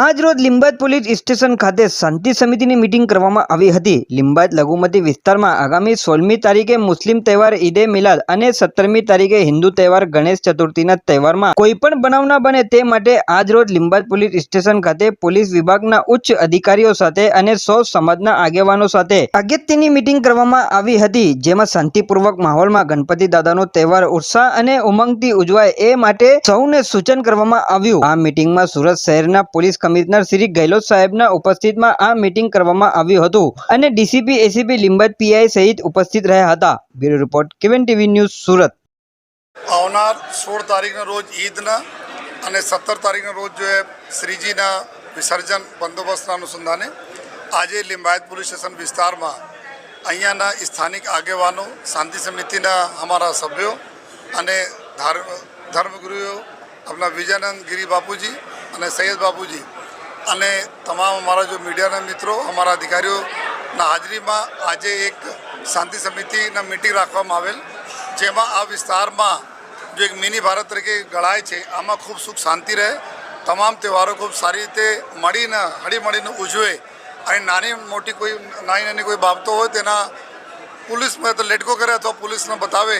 આજ રોજ Limbayat police station ખાતે શાંતિ સમિતિની મીટિંગ કરવામાં આવી હતી. લિંબાયત લઘુમતી વિસ્તારમાં આગામી સોળમી તારીખે મુસ્લિમ તહેવાર ઈદે મિલાદ અને સત્તરમી તારીખે હિન્દુ તહેવાર ગણેશ ચતુર્થીના તહેવારમાં કોઈ પણ બનાવ ના બને તે માટે આજ રોજ લિંબાયત પોલીસ સ્ટેશન ખાતે પોલીસ વિભાગના ઉચ્ચ અધિકારીઓ સાથે અને સૌ સમાજના આગેવાનો સાથે અગત્યની મીટિંગ કરવામાં આવી હતી, જેમાં શાંતિપૂર્વક માહોલમાં ગણપતિ દાદાનો તહેવાર ઉત્સાહ અને ઉમંગથી ઉજવાય એ માટે સૌને સૂચન કરવામાં આવ્યું. આ મીટિંગમાં સુરત શહેરના પોલીસ કમિશનર શ્રી ગેહલોત સાહેબના ઉપસ્થિતમાં આ મીટિંગ કરવામાં આવ્યું હતું અને ડીસીપી, એસીપી લિંબાયત પીઆઈ સહિત ઉપસ્થિત રહ્યા હતા. બ્યુરો રિપોર્ટ, કેવન ટીવી ન્યૂઝ, સુરત. આવનાર સોળ તારીખના રોજ ઈદના અને સત્તર તારીખના રોજ જો શ્રીજીના વિસર્જન બંદોબસ્તના અનુસંધાને આજે લિંબાયત પોલીસ સ્ટેશન વિસ્તારમાં અહીંયાના સ્થાનિક આગેવાનો, શાંતિ સમિતિના અમારા સભ્યો અને ધાર્મ, ધર્મગુરુઓ, આપણા વિજયાનંદ ગિરી બાપુજી અને સૈયદ બાપુજી અને તમામ અમારા જો મીડિયાના મિત્રો, અમારા અધિકારીઓના હાજરીમાં આજે એક શાંતિ સમિતિના મિટિંગ રાખવામાં આવેલ, જેમાં આ વિસ્તારમાં જો એક મિની ભારત તરીકે ગળાય છે, આમાં ખૂબ સુખ શાંતિ રહે, તમામ તહેવારો ખૂબ સારી રીતે મળીને, હળીમળીને ઉજવે, અને નાની મોટી કોઈ, નાની નાની કોઈ બાબતો હોય તેના પોલીસમાં તો લેટકો કરે અથવા પોલીસને બતાવે,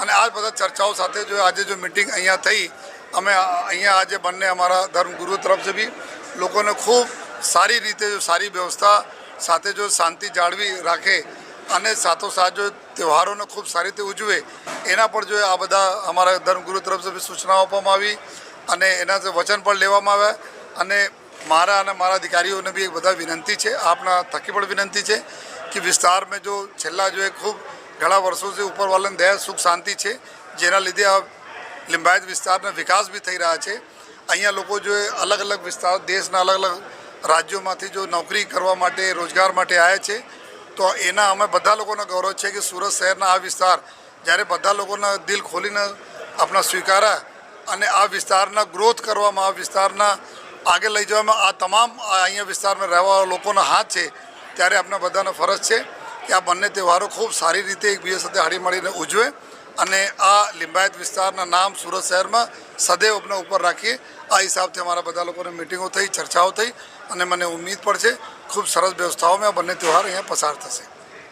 અને આ બધા ચર્ચાઓ સાથે જો આજે જો મિટિંગ અહીંયા થઈ, અમે અહીંયા આજે બંને અમારા ધર્મગુરુ તરફથી બી લોકોને ખૂબ સારી રીતે જો સારી વ્યવસ્થા સાથે જો શાંતિ જાળવી રાખે અને સાથોસાથ જો તહેવારોને ખૂબ સારી રીતે ઉજવે, એના પર જો આ બધા અમારા ધર્મગુરુ તરફથી સૂચનાઓ આપવામાં આવી અને એના વચન પણ લેવામાં આવ્યા અને મારા અને મારા અધિકારીઓને બી બધા વિનંતી છે, આપના થકી પણ વિનંતી છે કે વિસ્તારમાં જો છેલ્લા જો એ ખૂબ ઘણા વર્ષોથી ઉપરવાલાની દયા, સુખ, શાંતિ છે, જેના લીધે આ લિંબાયત વિસ્તારના વિકાસ બી થઈ રહ્યા છે અહીંયા લોકો જો અલગ અલગ વિસ્તાર, દેશના અલગ અલગ રાજ્યોમાંથી જો નોકરી કરવા માટે, રોજગાર માટે આવ્યા છે, તો એના અમે બધા લોકોનો ગૌરવ છે કે સુરત શહેરના આ વિસ્તાર, જ્યારે બધા લોકોના દિલ ખોલીને આપણા સ્વીકાર્યા અને આ વિસ્તારના ગ્રોથ કરવામાં, આ વિસ્તારના આગળ લઈ જવામાં, આ તમામ અહીંયા વિસ્તારમાં રહેવાવાળા લોકોના હાથ છે, ત્યારે આપણા બધાનો ફરજ છે કે આ બંને તહેવારો ખૂબ સારી રીતે એકબીજા સાથે હળી મળીને ઉજવે અને આ લિંબાયત વિસ્તારના નામ સુરત શહેરમાં સદૈવ આપણે ઉપર રાખીએ. આ હિસાબથી અમારા બધા લોકોની મિટિંગો થઈ, ચર્ચાઓ થઈ અને મને ઉમ્મીદ પણ છે, ખૂબ સરસ વ્યવસ્થાઓમાં બંને તહેવાર અહીંયા પસાર થશે.